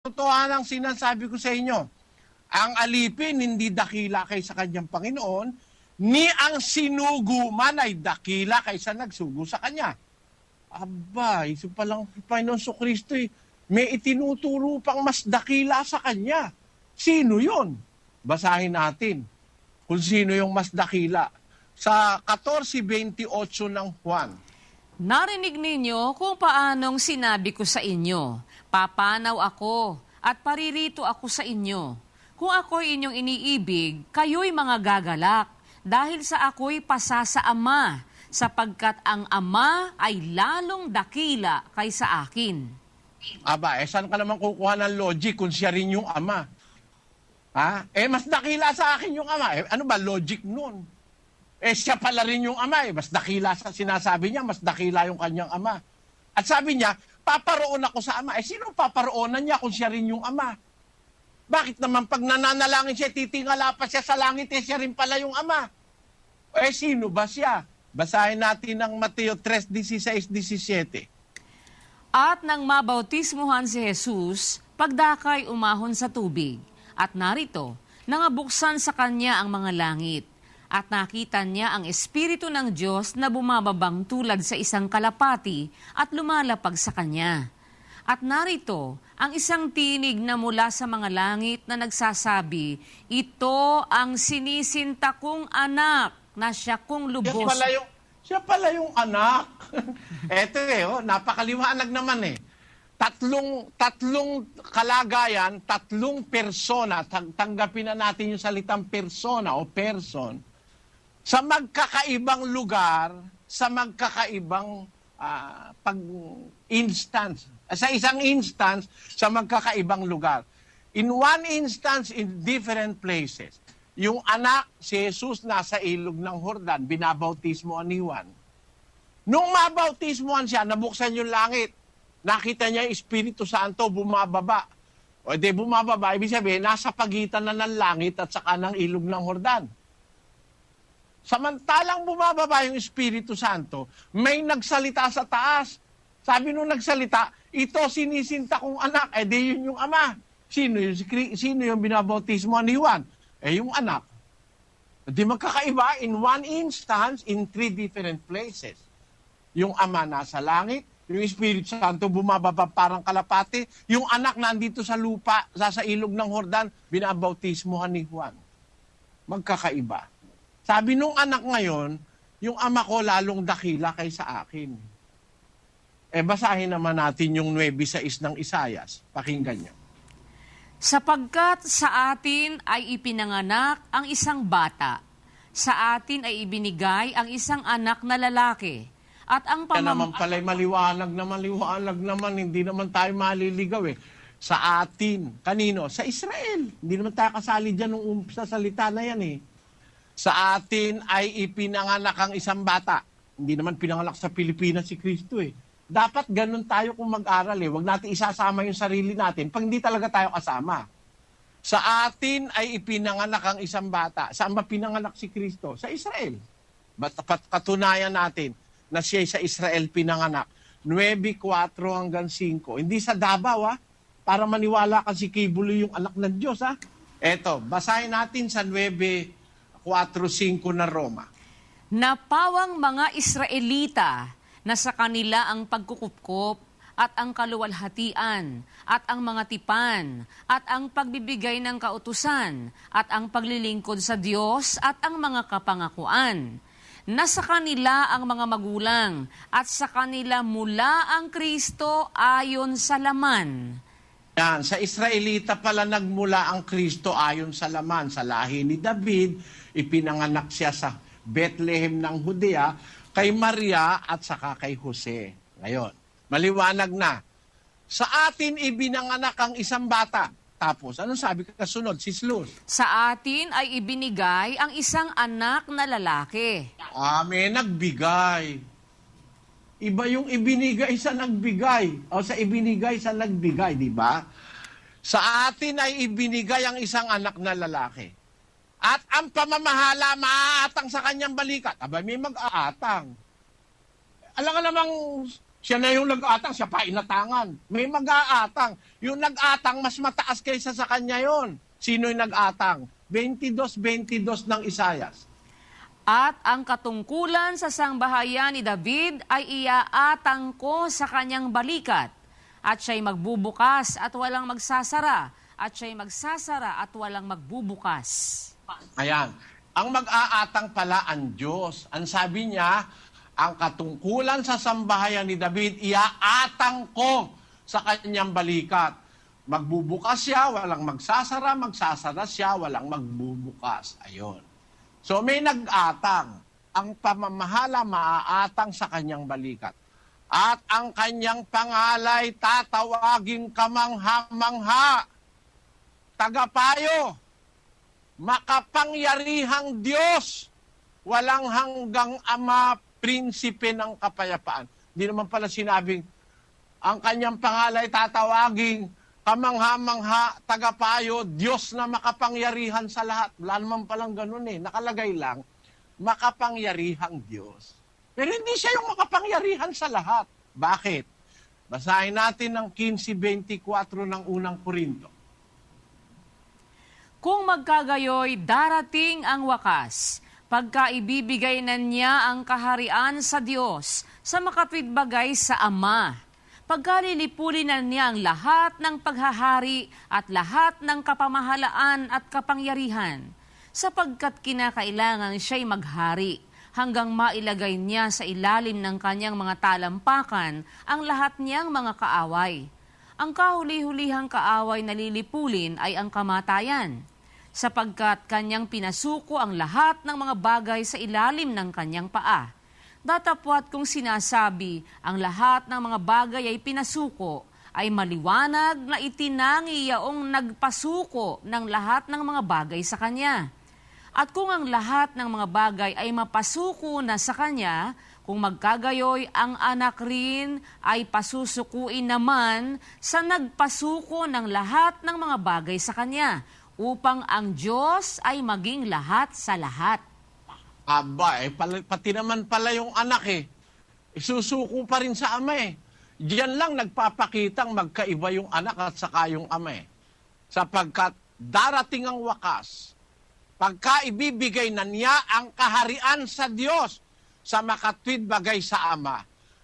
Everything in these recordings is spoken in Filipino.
Totohanan ang sinasabi ko sa inyo. Ang alipin hindi dakila kaysa kanyang Panginoon, ni ang sinugo man ay dakila kaysa nagsugo sa kanya. Aba, iso palang Panginoon so Kristo eh, may itinuturo pang mas dakila sa kanya. Sino yon? Basahin natin kung sino yung mas dakila. Sa 14.28 ng Juan, Narinig ninyo kung paanong sinabi ko sa inyo, papanaw ako at paririto ako sa inyo. Kung ako'y inyong iniibig, kayo'y mga gagalak, dahil sa ako'y pasa sa Ama, sapagkat ang Ama ay lalong dakila kaysa akin. aba, eh saan ka naman kukuha ng logic kung siya rin yung ama? Ha? Eh, mas dakila sa akin yung ama. Eh, ano ba logic nun? Eh, siya pala rin yung ama eh. Mas dakila sa sinasabi niya, mas dakila yung kanyang ama. At sabi niya, paparoon ako sa ama. Eh, sino paparoonan niya kung siya rin yung ama? Bakit naman pag nananalangin siya, titingala pa siya sa langit, eh, siya rin pala yung ama? Eh, sino ba siya? Basahin natin ng Mateo 3, 16, 17. At nang mabautismuhan si Jesus, pagdakay umahon sa tubig. At narito, nangabuksan sa kanya ang mga langit. At nakita niya ang Espiritu ng Diyos na bumababang tulad sa isang kalapati at lumalapag sa kanya. At narito, ang isang tinig na mula sa mga langit na nagsasabi, Ito ang sinisinta kong anak na siya kong Siya lubos. pala yung, siya pala yung anak. Eto eh, oh, napakaliwanag naman eh. Tatlong, tatlong kalagayan, tatlong persona, tang- tanggapin na natin yung salitang persona o person, sa magkakaibang lugar, sa magkakaibang ah, pag-instance. Sa isang instance, sa magkakaibang lugar. In one instance, in different places. Yung anak, si Jesus, nasa ilog ng Hordan, binabautismo ni Juan. Nung mabautismoan siya, nabuksan yung langit. Nakita niya yung Espiritu Santo bumababa. O di bumababa, ibig sabihin, nasa pagitan na ng langit at saka ng ilog ng Hordan. Samantalang bumababa yung Espiritu Santo, may nagsalita sa taas. Sabi nung nagsalita, ito sinisinta kong anak, eh di yun yung ama. Sino yung, sino yung binabautismo ni Juan? Eh yung anak. Di magkakaiba in one instance in three different places. Yung ama nasa langit, yung Espiritu Santo bumababa parang kalapati, yung anak nandito sa lupa, sa, sa ilog ng Hordan, binabautismohan ni Juan. Magkakaiba. Sabi nung anak ngayon, yung ama ko lalong dakila kaysa akin. Eh basahin naman natin yung 9.6 ng Isayas. Pakinggan nyo. Sapagkat sa atin ay ipinanganak ang isang bata, sa atin ay ibinigay ang isang anak na lalaki, at ang Kaya pamam... naman pala'y maliwanag na maliwanag naman, hindi naman tayo maliligaw eh. Sa atin. Kanino? Sa Israel. Hindi naman tayo kasali dyan nung um- sa salita na yan eh. Sa atin ay ipinanganak ang isang bata. Hindi naman pinanganak sa Pilipinas si Kristo eh. Dapat ganun tayo kung mag-aral eh. Huwag natin isasama yung sarili natin pag hindi talaga tayo kasama. Sa atin ay ipinanganak ang isang bata. Saan ba pinanganak si Kristo? Sa Israel. But katunayan natin na siya sa Israel pinanganak. 9.4 hanggang 5. Hindi sa Davao ha. Para maniwala ka si Kibulo yung anak ng Diyos ha. Eto, basahin natin sa 9.4.5 na Roma. Napawang mga Israelita na sa kanila ang pagkukupkop at ang kaluwalhatian at ang mga tipan at ang pagbibigay ng kautusan at ang paglilingkod sa Diyos at ang mga kapangakuan. Nasa kanila ang mga magulang at sa kanila mula ang Kristo ayon sa laman. Yan, sa Israelita pala nagmula ang Kristo ayon sa laman. Sa lahi ni David, ipinanganak siya sa Bethlehem ng Judea kay Maria at saka kay Jose. Ngayon, maliwanag na. Sa atin ibinanganak ang isang bata. Tapos, anong sabi kasunod? Si Slus. Sa atin ay ibinigay ang isang anak na lalaki. Amen, nagbigay. Iba yung ibinigay sa nagbigay. O sa ibinigay sa nagbigay, di ba? Sa atin ay ibinigay ang isang anak na lalaki. At ang pamamahala maaatang sa kanyang balikat. Aba, may mag-aatang. Alam ka namang Siya na yung nag-atang, siya pa inatangan. May mag-aatang. Yung nag-atang, mas mataas kaysa sa kanya yon. Sino yung nag-atang? 22-22 ng Isayas. At ang katungkulan sa sangbahayan ni David ay iaatang ko sa kanyang balikat. At siya'y magbubukas at walang magsasara. At siya'y magsasara at walang magbubukas. Ayan. Ang mag-aatang pala ang Diyos. Ang sabi niya, ang katungkulan sa sambahayan ni David, iaatang ko sa kanyang balikat. Magbubukas siya, walang magsasara, magsasara siya, walang magbubukas. Ayon. So may nag-atang. Ang pamamahala maaatang sa kanyang balikat. At ang kanyang pangalay tatawaging kamangha-mangha. Tagapayo makapangyarihang Diyos, walang hanggang ama, prinsipe ng kapayapaan. Hindi naman pala sinabing, ang kanyang pangalay tatawaging, kamangha-mangha, tagapayo, Diyos na makapangyarihan sa lahat. Wala naman palang ganun eh. Nakalagay lang, makapangyarihang Diyos. Pero hindi siya yung makapangyarihan sa lahat. Bakit? Basahin natin ng 15.24 ng unang Korinto. Kung magkagayoy, darating ang wakas, pagka ibibigay na niya ang kaharian sa Diyos sa makapitbagay sa Ama. Pagkalilipulin na niya ang lahat ng paghahari at lahat ng kapamahalaan at kapangyarihan, sapagkat kinakailangan siya'y maghari hanggang mailagay niya sa ilalim ng kanyang mga talampakan ang lahat niyang mga kaaway. Ang kahuli-hulihang kaaway na lilipulin ay ang kamatayan, sapagkat kanyang pinasuko ang lahat ng mga bagay sa ilalim ng kanyang paa. Datapwat kung sinasabi ang lahat ng mga bagay ay pinasuko, ay maliwanag na itinangi yaong nagpasuko ng lahat ng mga bagay sa kanya. At kung ang lahat ng mga bagay ay mapasuko na sa kanya, kung magkagayoy ang anak rin ay pasusukuin naman sa nagpasuko ng lahat ng mga bagay sa kanya, upang ang Diyos ay maging lahat sa lahat. Aba, eh, pala- pati naman pala yung anak eh. Isusuko pa rin sa ama eh. Diyan lang nagpapakitang magkaiba yung anak at saka yung ama eh. Sapagkat darating ang wakas, pagka ibibigay na niya ang kaharian sa Diyos sa makatwid bagay sa ama,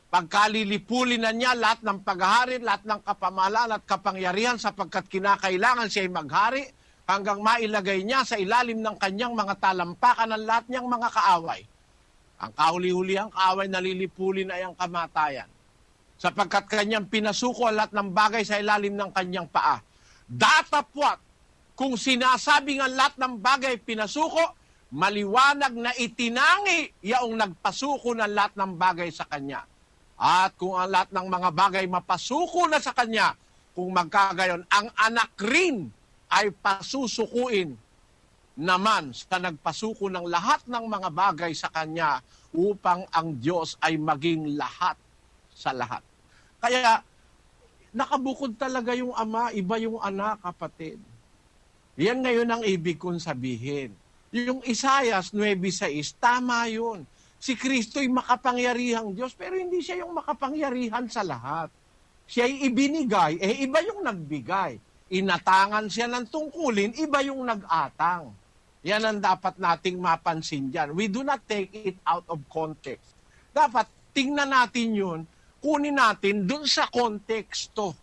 pagkalilipulin na niya lahat ng paghahari, lahat ng kapamahalaan at kapangyarihan sapagkat kinakailangan siya'y maghari hanggang mailagay niya sa ilalim ng kanyang mga talampakan ang lahat niyang mga kaaway. Ang kahuli-hulihang kaaway na lilipulin ay ang kamatayan. Sapagkat kanyang pinasuko ang lahat ng bagay sa ilalim ng kanyang paa. Datapwat, kung sinasabi ang lahat ng bagay pinasuko, maliwanag na itinangi yaong nagpasuko ng lahat ng bagay sa kanya. At kung ang lahat ng mga bagay mapasuko na sa kanya, kung magkagayon, ang anak rin ay pasusukuin naman sa nagpasuko ng lahat ng mga bagay sa kanya upang ang Diyos ay maging lahat sa lahat. Kaya nakabukod talaga yung ama, iba yung anak, kapatid. Yan ngayon ang ibig kong sabihin. Yung Isayas 9.6, tama yun. Si Kristo'y makapangyarihang Diyos, pero hindi siya yung makapangyarihan sa lahat. Siya'y ibinigay, eh iba yung nagbigay. Inatangan siya ng tungkulin, iba yung nag-atang. Yan ang dapat nating mapansin dyan. We do not take it out of context. Dapat tingnan natin yun, kunin natin dun sa konteksto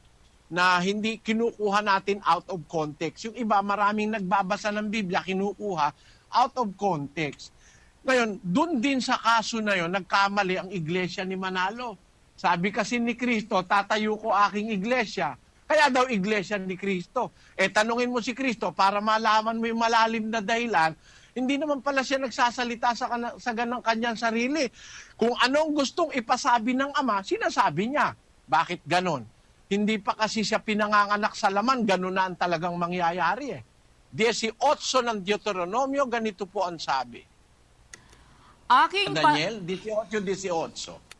na hindi kinukuha natin out of context. Yung iba, maraming nagbabasa ng Biblia, kinukuha out of context. Ngayon, dun din sa kaso na yon nagkamali ang iglesia ni Manalo. Sabi kasi ni Kristo, tatayo ko aking iglesia. Kaya daw iglesia ni Kristo. Eh tanungin mo si Kristo para malaman mo yung malalim na dahilan, hindi naman pala siya nagsasalita sa, sa ganang kanyang sarili. Kung anong gustong ipasabi ng Ama, sinasabi niya. Bakit ganon? Hindi pa kasi siya pinanganganak sa laman, ganon na ang talagang mangyayari eh. 18 ng Deuteronomio, ganito po ang sabi. Aking pa- Daniel, 18-18.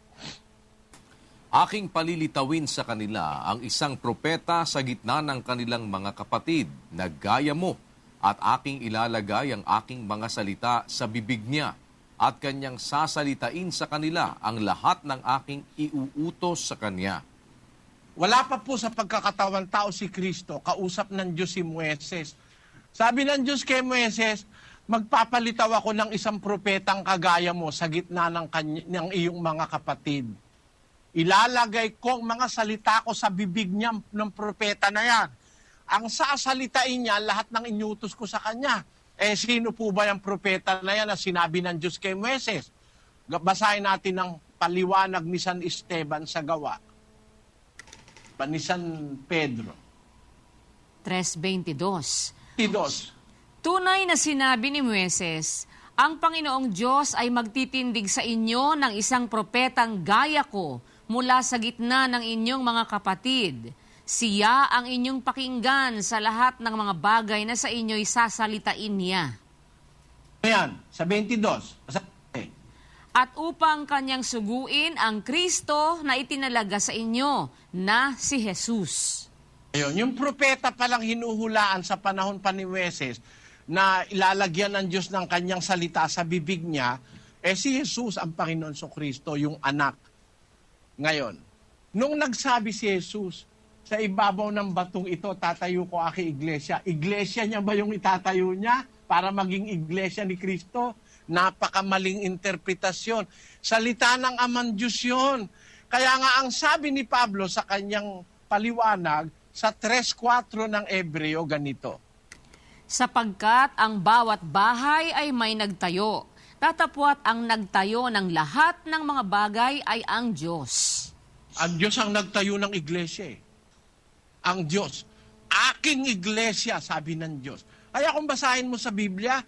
Aking palilitawin sa kanila ang isang propeta sa gitna ng kanilang mga kapatid na gaya mo at aking ilalagay ang aking mga salita sa bibig niya. at kanyang sasalitain sa kanila ang lahat ng aking iuutos sa kanya. Wala pa po sa pagkakatawan tao si Kristo, kausap ng Diyos si Moises. Sabi ng Diyos kay Moises, magpapalitaw ako ng isang propetang kagaya mo sa gitna ng, kany- ng iyong mga kapatid. Ilalagay ko ang mga salita ko sa bibig niya ng propeta na yan. Ang sasalitain niya, lahat ng inyutos ko sa kanya. Eh, sino po ba yung propeta na yan na sinabi ng Diyos kay Moises? Basahin natin ang paliwanag ni San Esteban sa gawa pa ni San Pedro. 3.22 Tidos, Tunay na sinabi ni Moises, ang Panginoong Diyos ay magtitindig sa inyo ng isang propetang gaya ko mula sa gitna ng inyong mga kapatid. Siya ang inyong pakinggan sa lahat ng mga bagay na sa inyo'y sasalitain niya. ayan, sa 22. Sa- At upang kanyang suguin ang Kristo na itinalaga sa inyo na si Jesus. Ayun, yung propeta palang hinuhulaan sa panahon pa ni Moises na ilalagyan ng Diyos ng kanyang salita sa bibig niya, eh si Jesus ang Panginoon so Kristo, yung anak. Ngayon, nung nagsabi si Jesus, sa ibabaw ng batong ito, tatayo ko aking iglesia. Iglesia niya ba yung itatayo niya para maging iglesia ni Kristo? Napakamaling interpretasyon. Salita ng Aman Diyos yun. Kaya nga ang sabi ni Pablo sa kanyang paliwanag sa 3.4 ng Ebreo ganito. Sapagkat ang bawat bahay ay may nagtayo. Tatapwat ang nagtayo ng lahat ng mga bagay ay ang Diyos. Ang Diyos ang nagtayo ng iglesia eh. Ang Diyos. Aking iglesia, sabi ng Diyos. Kaya kung basahin mo sa Biblia,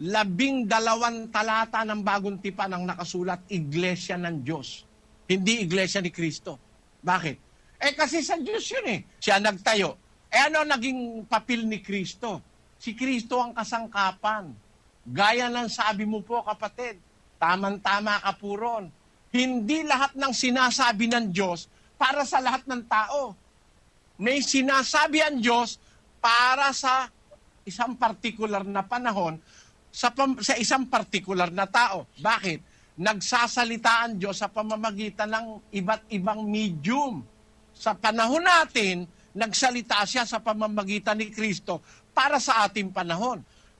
labing dalawang talata ng bagong tipan ang nakasulat, iglesia ng Diyos. Hindi iglesia ni Kristo. Bakit? Eh kasi sa Diyos yun eh. Siya nagtayo. Eh ano naging papel ni Kristo? Si Kristo ang kasangkapan. Gaya ng sabi mo po kapatid, tamang-tama ka po ron. Hindi lahat ng sinasabi ng Diyos para sa lahat ng tao. May sinasabi ang Diyos para sa isang partikular na panahon sa, pam- sa isang partikular na tao. Bakit? Nagsasalita ang Diyos sa pamamagitan ng iba't ibang medium. Sa panahon natin, nagsalita siya sa pamamagitan ni Kristo para sa ating panahon.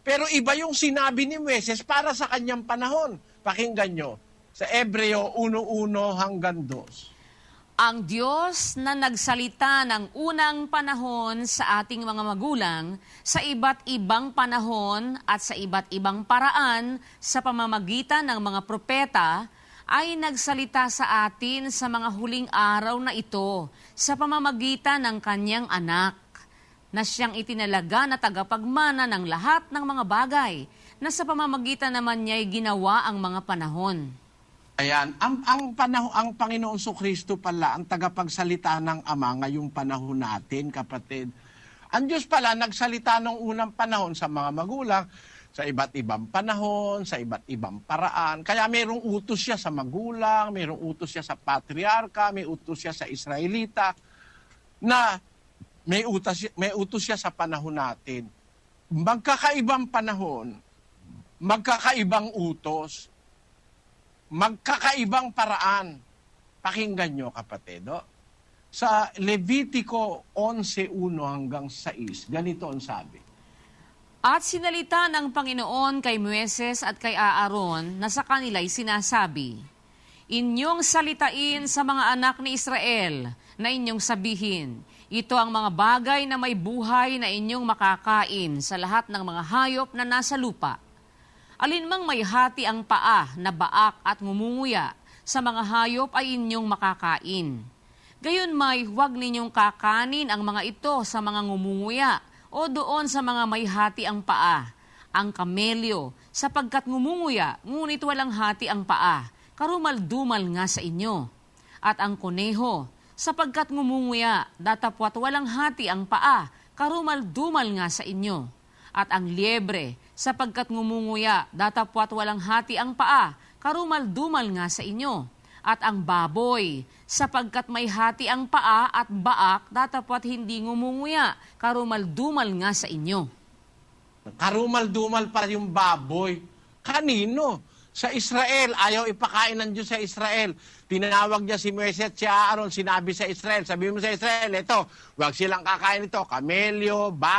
Pero iba yung sinabi ni Moises para sa kanyang panahon. Pakinggan nyo. Sa Ebreo 1.1 hanggang 2. Ang Diyos na nagsalita ng unang panahon sa ating mga magulang sa iba't ibang panahon at sa iba't ibang paraan sa pamamagitan ng mga propeta ay nagsalita sa atin sa mga huling araw na ito sa pamamagitan ng kanyang anak na siyang itinalaga na tagapagmana ng lahat ng mga bagay na sa pamamagitan naman niya'y ginawa ang mga panahon. Ayan, ang ang panahon ang Panginoon So Kristo pala ang tagapagsalita ng Ama ngayong panahon natin, kapatid. Ang Diyos pala nagsalita nung unang panahon sa mga magulang sa iba't ibang panahon, sa iba't ibang paraan. Kaya mayroong utos siya sa magulang, mayroong utos siya sa patriarka, may utos siya sa Israelita na may utos, may utos siya sa panahon natin. Magkakaibang panahon, magkakaibang utos, magkakaibang paraan. Pakinggan nyo, kapatid. No? Sa Levitico 11.1 hanggang 6, ganito ang sabi. At sinalita ng Panginoon kay Moises at kay Aaron na sa kanila'y sinasabi, Inyong salitain sa mga anak ni Israel na inyong sabihin, ito ang mga bagay na may buhay na inyong makakain sa lahat ng mga hayop na nasa lupa. Alinmang may hati ang paa na baak at ngumunguya, sa mga hayop ay inyong makakain. Gayon may huwag ninyong kakanin ang mga ito sa mga ngumunguya o doon sa mga may hati ang paa. Ang kamelyo, sapagkat ngumunguya, ngunit walang hati ang paa, karumal-dumal nga sa inyo. At ang kuneho, sapagkat ngumunguya, datapwat walang hati ang paa, karumal-dumal nga sa inyo. At ang liebre, sapagkat ngumunguya, datapwat walang hati ang paa, karumal-dumal nga sa inyo. At ang baboy, sapagkat may hati ang paa at baak, datapwat hindi ngumunguya, karumal-dumal nga sa inyo. Karumal-dumal pa yung baboy. Kanino? Sa Israel. Ayaw ipakain ng Diyos sa Israel. Tinawag niya si Moises at si Aaron, sinabi sa Israel, sabi mo sa Israel, ito, huwag silang kakain ito, kamelyo, baboy,